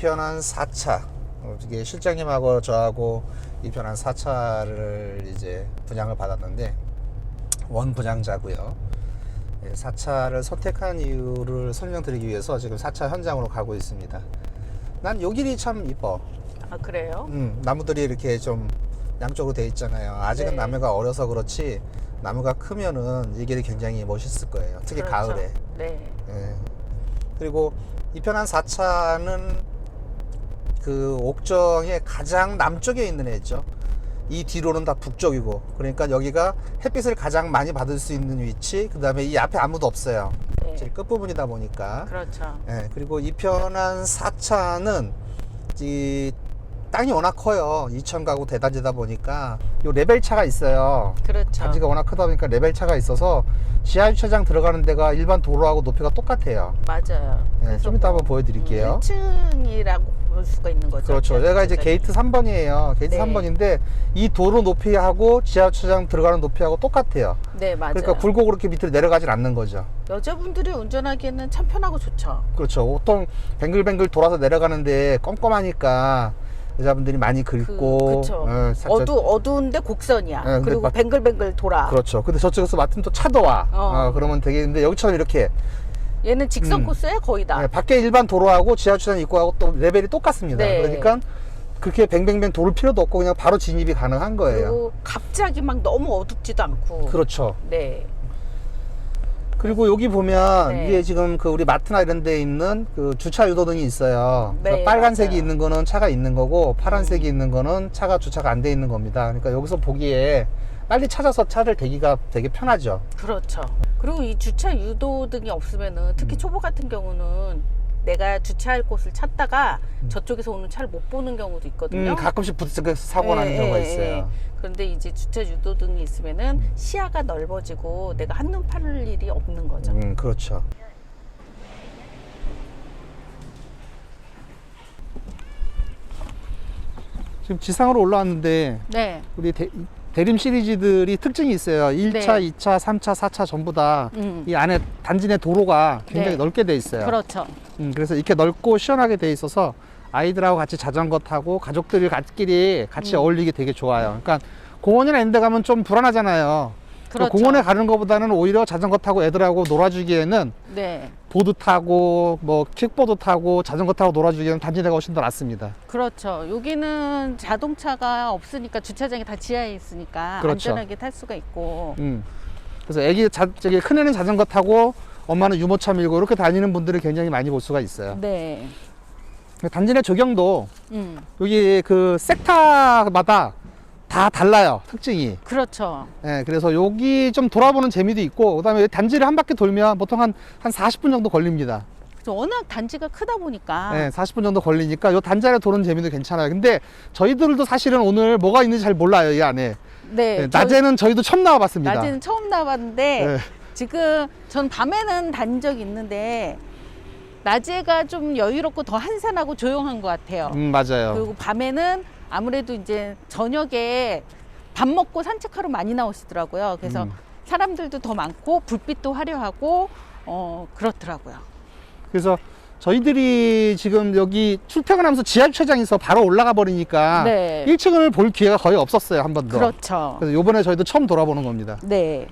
편한 4차 어, 이게 실장님하고 저하고 이 편한 4차를 이제 분양을 받았는데 원 분양자고요. 4차를 선택한 이유를 설명드리기 위해서 지금 4차 현장으로 가고 있습니다. 난 요 길이 참 이뻐. 아 그래요? 음, 나무들이 이렇게 좀 양쪽으로 돼 있잖아요. 아직은 네. 나무가 어려서 그렇지 나무가 크면은 이 길이 굉장히 멋있을 거예요. 특히 그렇죠. 가을에. 네. 예. 그리고 이 편한 4차는 그 옥정의 가장 남쪽에 있는 애죠. 이 뒤로는 다 북쪽이고 그러니까 여기가 햇빛을 가장 많이 받을 수 있는 위치 그 다음에 이 앞에 아무도 없어요 네. 제일 끝부분이다 보니까 그렇죠. 예, 그리고 이 편한 4차는 이 땅이 워낙 커요 2천 가구 대단지다 보니까 요 레벨 차가 있어요 그렇죠. 단지가 워낙 크다 보니까 레벨 차가 있어서 지하 주차장 들어가는 데가 일반 도로하고 높이가 똑같아요. 맞아요. 네, 좀 이따 뭐, 한번 보여드릴게요. 1층이라고 볼 수가 있는 거죠. 그렇죠. 여기가 이제 게이트 3번이에요. 게이트 네. 3번인데 이 도로 높이하고 지하 주차장 들어가는 높이하고 똑같아요. 네 맞아요. 그러니까 굴곡 그렇게 밑으로 내려가질 않는 거죠. 여자분들이 운전하기에는 참 편하고 좋죠. 그렇죠. 보통 뱅글뱅글 돌아서 내려가는데 껌껌하니까 여자분들이 많이 긁고 그쵸. 어, 어두 어두운데 곡선이야. 네, 그리고 막- 뱅글뱅글 돌아. 그렇죠. 근데 저쪽에서 맡으면 또 차도 와. 어. 어, 그러면 되겠는데 여기처럼 이렇게 얘는 직선 음. 코스에 거의 다. 네, 밖에 일반 도로하고 지하 주차장 입구하고 또 레벨이 똑같습니다. 네. 그러니까 그렇게 뱅뱅뱅 돌을 필요도 없고 그냥 바로 진입이 가능한 거예요. 그리고 갑자기 막 너무 어둡지도 않고. 그렇죠. 네. 그리고 여기 보면 네. 이게 지금 그 우리 마트나 이런 데 있는 그 주차 유도등이 있어요. 네, 빨간색이 맞아요. 음. 있는 거는 차가 있는 거고 파란색이 있는 거는 차가 주차가 안 돼 있는 겁니다. 그러니까 여기서 보기에 빨리 찾아서 차를 대기가 되게 편하죠. 그렇죠. 그리고 이 주차 유도 등이 없으면은 특히 음. 초보 같은 경우는 내가 주차할 곳을 찾다가 저쪽에서 오는 차를 못 보는 경우도 있거든요. 음, 가끔씩 부딪혀서 사고 나는 예, 경우가 예, 있어요. 예. 그런데 이제 주차 유도 등이 있으면은 음. 시야가 넓어지고 내가 한눈 팔을 일이 없는 거죠. 음, 그렇죠. 지금 지상으로 올라왔는데 네. 우리 대, 대림 시리즈들이 특징이 있어요. 1차, 네. 2차, 3차, 4차 전부 다이 음. 안에 단지 내 도로가 굉장히 네. 넓게 돼 있어요. 그렇죠. 음, 그래서 이렇게 넓고 시원하게 돼 있어서 아이들하고 같이 자전거 타고 가족들이 같끼리 같이 음. 어울리기 되게 좋아요. 그러니까 공원이나 이런 데 가면 좀 불안하잖아요. 그렇죠. 공원에 가는 것보다는 오히려 자전거 타고 애들하고 놀아주기에는 네. 보드 타고 뭐 킥보드 타고 자전거 타고 놀아주기에는 단지 내가 훨씬 더 낫습니다. 그렇죠. 여기는 자동차가 없으니까 주차장이 다 지하에 있으니까 그렇죠. 안전하게 탈 수가 있고. 음. 그래서 애기 자, 저기 큰 애는 자전거 타고 엄마는 유모차 밀고 이렇게 다니는 분들을 굉장히 많이 볼 수가 있어요. 네. 단지 내 조경도 음. 여기 그 섹터마다 다 달라요 특징이. 그렇죠. 예, 그래서 여기 좀 돌아보는 재미도 있고 그다음에 단지를 한 바퀴 돌면 보통 한 한 40분 정도 걸립니다. 그래서 워낙 단지가 크다 보니까 예, 40분 정도 걸리니까 요 안에 도는 재미도 괜찮아요. 근데 저희들도 사실은 오늘 뭐가 있는지 잘 몰라요 이 안에. 네. 예, 저- 낮에는 저희도 처음 나와봤습니다. 낮에는 처음 나봤는데 예. 지금 전 밤에는 다닌 적이 있는데 낮에가 좀 여유롭고 더 한산하고 조용한 것 같아요. 음 맞아요. 그리고 밤에는 아무래도 이제 저녁에 밥 먹고 산책하러 많이 나오시더라고요. 그래서 음. 사람들도 더 많고 불빛도 화려하고 어 그렇더라고요. 그래서 저희들이 지금 여기 출퇴근하면서 지하 주차장에서 바로 올라가 버리니까 네. 1층을 볼 기회가 거의 없었어요 한 번도. 그렇죠. 그래서 요번에 저희도 처음 돌아보는 겁니다. 네.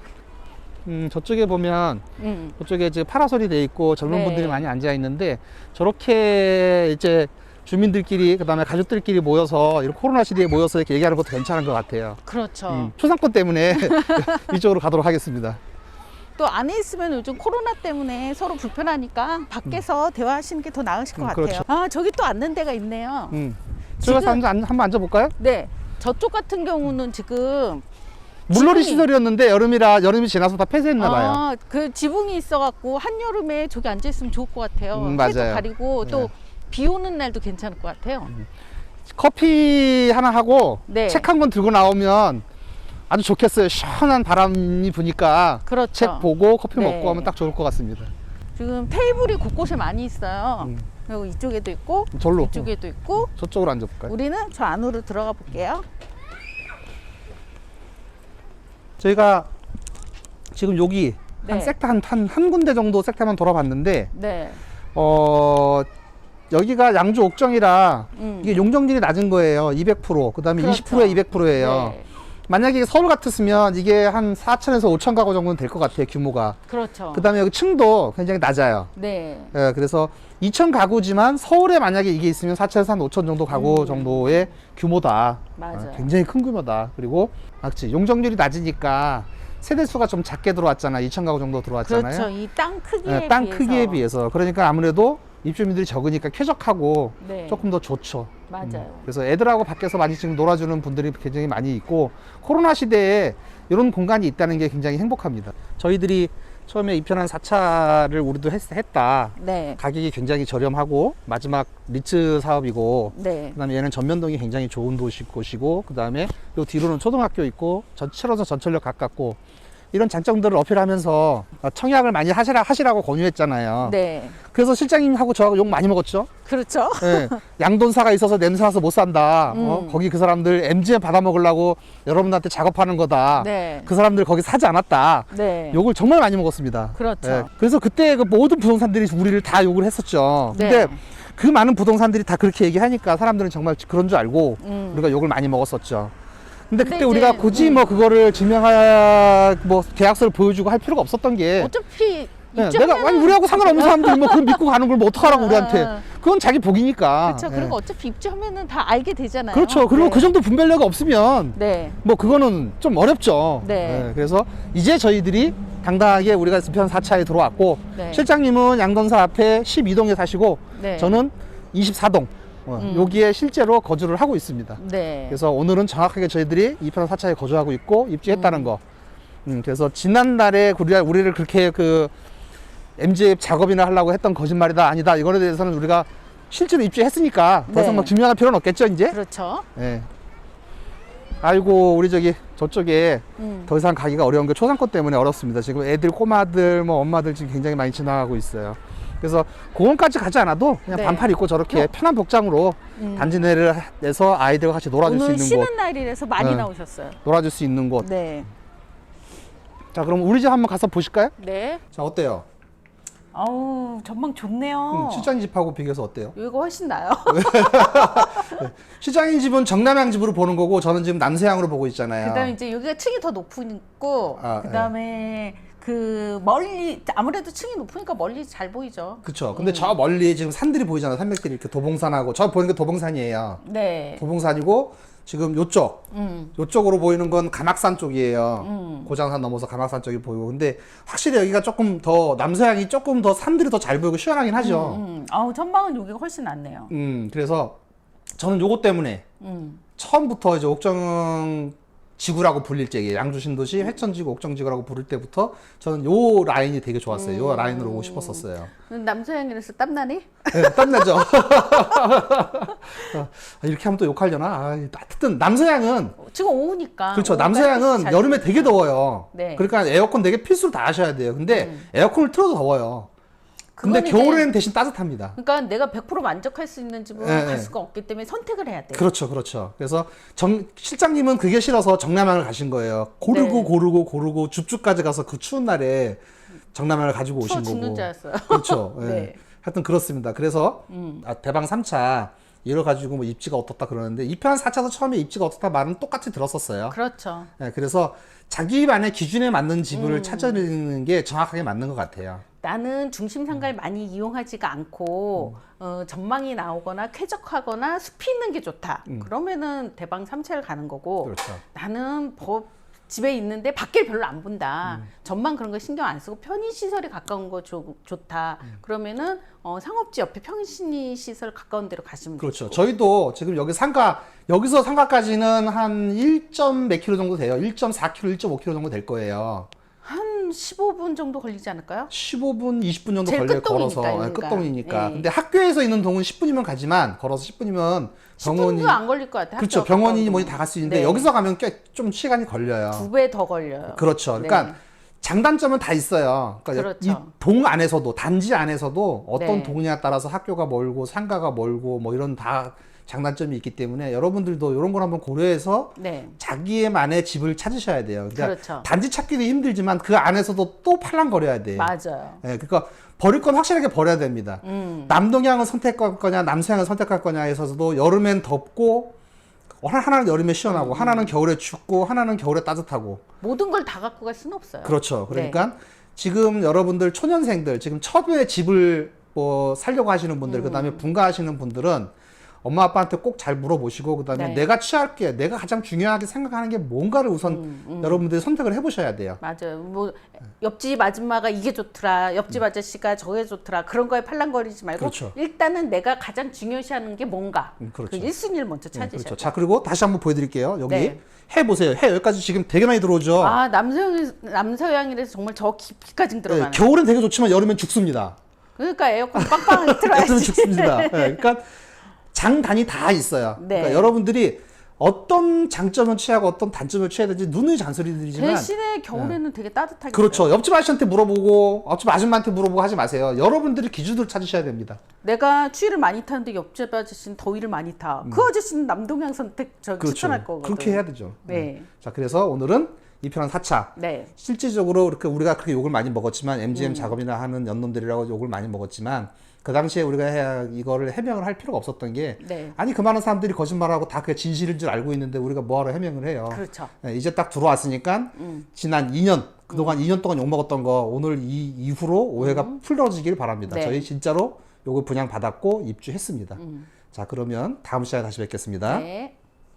음, 저쪽에 보면 음. 저쪽에 이제 파라솔이 돼 있고 젊은 네. 분들이 많이 앉아 있는데 저렇게 이제 주민들끼리 그다음에 가족들끼리 모여서 이런 코로나 시대에 모여서 이렇게 얘기하는 것도 괜찮은 것 같아요. 그렇죠. 음, 초상권 때문에 이쪽으로 가도록 하겠습니다. 또 안에 있으면 요즘 코로나 때문에 서로 불편하니까 밖에서 대화하시는 게 더 나으실 것 음, 같아요. 그렇죠. 아 저기 또 앉는 데가 있네요. 음. 지금- 들어가서 한번 앉아볼까요? 네. 저쪽 같은 경우는 지금 물놀이 지붕이- 시설이었는데 여름이라 여름이 지나서 다 폐쇄했나 봐요. 아, 그 지붕이 있어갖고 한 여름에 저기 앉아 있으면 좋을 것 같아요. 음, 해도 맞아요. 가리고 또 네. 비 오는 날도 괜찮을 것 같아요. 커피 하나 하고 네. 책 한 권 들고 나오면 아주 좋겠어요. 시원한 바람이 부니까 그렇죠. 책 보고 커피 네. 먹고 하면 딱 좋을 것 같습니다. 지금 테이블이 곳곳에 많이 있어요. 음. 그리고 이쪽에도 있고 절로 이쪽에도 있고 저쪽으로 앉아볼까요? 우리는 저 안으로 들어가 볼게요. 저희가 지금 여기 한 네. 섹터 한, 한, 한 군데 정도 섹터만 돌아봤는데 네. 어 여기가 양주 옥정이라 음. 이게 용적률이 낮은 거예요. 200%. 그다음에 그렇죠. 20%에 200%예요. 네. 만약에 서울 같았으면 이게 한 4천에서 5천 가구 정도는 될 것 같아요. 규모가. 그렇죠. 그다음에 여기 층도 굉장히 낮아요. 네. 예, 그래서 2천 가구지만 서울에 만약에 이게 있으면 4천에서 한 5천 정도 가구 음. 정도의 규모다. 맞아요. 어, 굉장히 큰 규모다. 그리고 맞지 용적률이 낮으니까 세대 수가 좀 작게 들어왔잖아. 2천 가구 정도 들어왔잖아요. 그렇죠. 이 땅 크기에 예, 땅 비해서. 크기에 비해서 그러니까 아무래도 입주민들이 적으니까 쾌적하고 네. 조금 더 좋죠. 맞아요. 그래서 애들하고 밖에서 많이 지금 놀아주는 분들이 굉장히 많이 있고 코로나 시대에 이런 공간이 있다는 게 굉장히 행복합니다. 저희들이 처음에 입편한 4차를 우리도 했, 했다. 네. 가격이 굉장히 저렴하고 마지막 리츠 사업이고 네. 그다음에 얘는 전면동이 굉장히 좋은 도시 곳이고 그다음에 요 뒤로는 초등학교 있고 전철로서 전철역 가깝고 이런 장점들을 어필하면서 청약을 많이 하시라 하시라고 권유했잖아요. 네. 그래서 실장님하고 저하고 욕 많이 먹었죠. 그렇죠. 예, 양돈사가 있어서 냄새 나서 못 산다. 어? 음. 거기 그 사람들 MGM 받아 먹으려고 여러분한테 작업하는 거다. 네. 그 사람들 거기 사지 않았다. 네. 욕을 정말 많이 먹었습니다. 그렇죠. 예, 그래서 그때 그 모든 부동산들이 우리를 다 욕을 했었죠. 근데 네. 그 많은 부동산들이 다 그렇게 얘기하니까 사람들은 정말 그런 줄 알고 음. 우리가 욕을 많이 먹었었죠. 근데 근데 그때 이제, 우리가 굳이 음. 뭐 그거를 증명할 뭐 계약서를 보여주고 할 필요가 없었던 게 어차피 예, 입주하면은- 내가 아니 우리하고 상관없는 사람들이 뭐 그걸 믿고 가는 걸 뭐 어떡하라고 아, 우리한테 아. 그건 자기 복이니까 그렇죠. 예. 그리고 어차피 입주하면은 다 알게 되잖아요. 그렇죠. 그리고 네. 그 정도 분별력이 없으면 네. 뭐 그거는 좀 어렵죠. 네. 예, 그래서 이제 저희들이 당당하게 우리가 편 4차에 들어왔고 네. 실장님은 양건사 앞에 12동에 사시고 네. 저는 24동 어, 음. 여기에 실제로 거주를 하고 있습니다. 네. 그래서 오늘은 정확하게 저희들이 2편 4차에 거주하고 있고 입주했다는 음. 거. 음, 그래서 지난날에 우리가 우리를 그렇게 그 MGF 작업이나 하려고 했던 거짓말이다 아니다 이거에 대해서는 우리가 실제로 입주했으니까 더 이상 네. 막 증명할 필요는 없겠죠 이제. 그렇죠. 예. 아이고 우리 저기 저쪽에 음. 더 이상 가기가 어려운 게 초상권 때문에 어렵습니다. 지금 애들 꼬마들 뭐 엄마들 지금 굉장히 많이 지나가고 있어요. 그래서 공원까지 가지 않아도 그냥 네. 반팔 입고 저렇게 편한 복장으로 음. 단지 내를 내서 아이들과 같이 놀아줄 수 오늘 있는 쉬는 곳, 날이라서 많이 네. 나오셨어요. 놀아줄 수 있는 곳. 네. 자 그럼 우리 집 한번 가서 보실까요? 네. 자 어때요? 아우 전망 좋네요. 음, 실장님 집하고 비교해서 어때요? 여기가 훨씬 나요. 실장님 집은 정남향 집으로 보는 거고 저는 지금 남서향으로 보고 있잖아요. 그다음에 이제 여기가 층이 더 높고 아, 그다음에 그 멀리 아무래도 층이 높으니까 멀리 잘 보이죠. 그쵸. 근데 저 멀리 지금 산들이 보이잖아요. 산맥들이 이렇게 도봉산하고 저 보이는 게 도봉산이에요. 네. 도봉산이고 지금 요쪽 음. 요쪽으로 보이는 건 감악산 쪽이에요. 음. 고장산 넘어서 감악산 쪽이 보이고 근데 확실히 여기가 조금 더 남서향이 조금 더 산들이 더 잘 보이고 시원하긴 하죠. 음. 아우 전망은 여기가 훨씬 낫네요. 음, 그래서 저는 요것 때문에 음. 처음부터 이제 옥정 지구라고 불릴 적에 양주 신도시 회천지구 옥정지구라고 부를 때부터 저는 요 라인이 되게 좋았어요. 음. 요 라인으로 오고 싶었었어요. 남서향이라서 땀나니? 네, 땀나죠. 아, 이렇게 하면 또 욕하려나? 아, 따뜻한 남서향은 지금 오후니까. 그렇죠. 잘 여름에. 되게 더워요. 네. 그러니까 에어컨 되게 필수로 다 하셔야 돼요. 근데 에어컨을 틀어도 더워요. 근데 겨울에는 대신 따뜻합니다. 그러니까 내가 100% 만족할 수 있는 집은 네, 갈 네. 수가 없기 때문에 선택을 해야 돼. 그렇죠, 그렇죠. 그래서 정, 실장님은 그게 싫어서 정남향을 가신 거예요. 고르고 네. 고르고 고르고 줍줍까지 가서 그 추운 날에 정남향을 가지고 오신 추워 거고. 죽는 줄 알았어요. 그렇죠. 예. 네. 하여튼 그렇습니다. 그래서 음. 아, 대방 3차 이걸 가지고 뭐 입지가 어떻다 그러는데 2편 4차도 처음에 입지가 어떻다 말은 똑같이 들었었어요. 그렇죠. 예, 그래서 자기만의 기준에 맞는 집을 음. 찾아내는 게 정확하게 맞는 것 같아요. 나는 중심 상가를 많이 이용하지가 않고 어, 전망이 나오거나 쾌적하거나 숲이 있는 게 좋다. 그러면은 대방 삼채를 가는 거고 그렇죠. 나는 법 집에 있는데 밖을 별로 안 본다. 전망 그런 거 신경 안 쓰고 편의 시설이 가까운 거 좋, 좋다. 그러면은 어, 상업지 옆에 편의 시설 가까운 데로 가시면 그렇죠. 되죠. 저희도 지금 여기 상가 여기서 상가까지는 한 1점 몇 킬로 정도 돼요. 1.4 킬로, 1.5 킬로 정도 될 거예요. 한 15분 정도 걸리지 않을까요? 15분, 20분 정도 제일 걸려요. 끝동이니까, 걸어서 예, 그러니까. 끝동이니까. 예. 근데 학교에서 있는 동은 10분이면 가지만 걸어서 10분이면 병원이 10분도 안 걸릴 것 같아요. 그렇죠. 병원이 뭐니. 다 갈 수 있는데 네. 여기서 가면 꽤 좀 시간이 걸려요. 두배 더 걸려요. 그렇죠. 그러니까 네. 장단점은 다 있어요. 그러니까 그렇죠. 이 동 안에서도 단지 안에서도 어떤 네. 동이냐에 따라서 학교가 멀고 상가가 멀고 뭐 이런 다 장단점이 있기 때문에 여러분들도 이런 걸 한번 고려해서 네. 자기의만의 집을 찾으셔야 돼요. 그러니까 그렇죠. 단지 찾기도 힘들지만 그 안에서도 또 팔랑거려야 돼요. 맞아요. 예, 그러니까 버릴 건 확실하게 버려야 됩니다. 음. 남동향을 선택할 거냐, 남서향을 선택할 거냐에서도 여름엔 덥고 하나- 하나는 여름에 시원하고 음. 하나는 겨울에 춥고 하나는 겨울에 따뜻하고 모든 걸 다 갖고 갈 수는 없어요. 그렇죠. 네. 그러니까 지금 여러분들 초년생들 지금 처음에 집을 뭐 살려고 하시는 분들 그다음에 분가하시는 분들은 엄마 아빠한테 꼭 잘 물어보시고 그다음에 네. 내가 취할 게 내가 가장 중요하게 생각하는 게 뭔가를 우선 음, 여러분들이 선택을 해보셔야 돼요. 맞아요. 뭐 옆집 아줌마가 이게 좋더라, 옆집 아저씨가 저게 좋더라 그런 거에 팔랑거리지 말고 그렇죠. 일단은 내가 가장 중요시하는 게 뭔가 음, 그렇죠. 그 1순위를 먼저 네, 찾으셔야 그렇죠. 돼요. 자 그리고 다시 한번 보여드릴게요. 여기 네. 해 보세요. 해 여기까지 지금 되게 많이 들어오죠. 아 남서양 남서양이라서 정말 저 깊이까지 네, 들어가는. 겨울엔 되게 좋지만 여름엔 죽습니다. 그러니까 에어컨 빵빵하게 틀어야지. 죽습니다. 네, 그러니까 장단이 다 있어요. 네. 그러니까 여러분들이 어떤 장점을 취하고 어떤 단점을 취해야 되는지 누누이 잔소리들이지만 대신에 겨울에는 되게 따뜻하게. 그렇죠. 옆집 아저씨한테 물어보고 옆집 아줌마한테 물어보고 하지 마세요. 여러분들이 기준을 찾으셔야 됩니다. 내가 추위를 많이 타는데 옆집 아저씨는 더위를 많이 타. 그 아저씨는 남동향 선택 저 추천할 거거든. 음. 그렇죠. 그렇게 해야 되죠. 네. 자, 그래서 오늘은 이 편한 4차. 네. 실질적으로 그렇게 우리가 그렇게 욕을 많이 먹었지만 음. MGM 작업이나 하는 연놈들이라고 욕을 많이 먹었지만 그 당시에 우리가 해야 이거를 해명을 할 필요가 없었던 게 네. 아니 그 많은 사람들이 거짓말하고 다 그게 진실인 줄 알고 있는데 우리가 뭐하러 해명을 해요. 그렇죠. 네, 이제 딱 들어왔으니까 지난 2년 그동안 2년 동안 욕 먹었던 거 오늘 이 이후로 오해가 풀어지길 바랍니다. 네. 저희 진짜로 요걸 분양 받았고 입주했습니다. 자 그러면 다음 시간에 다시 뵙겠습니다. 네.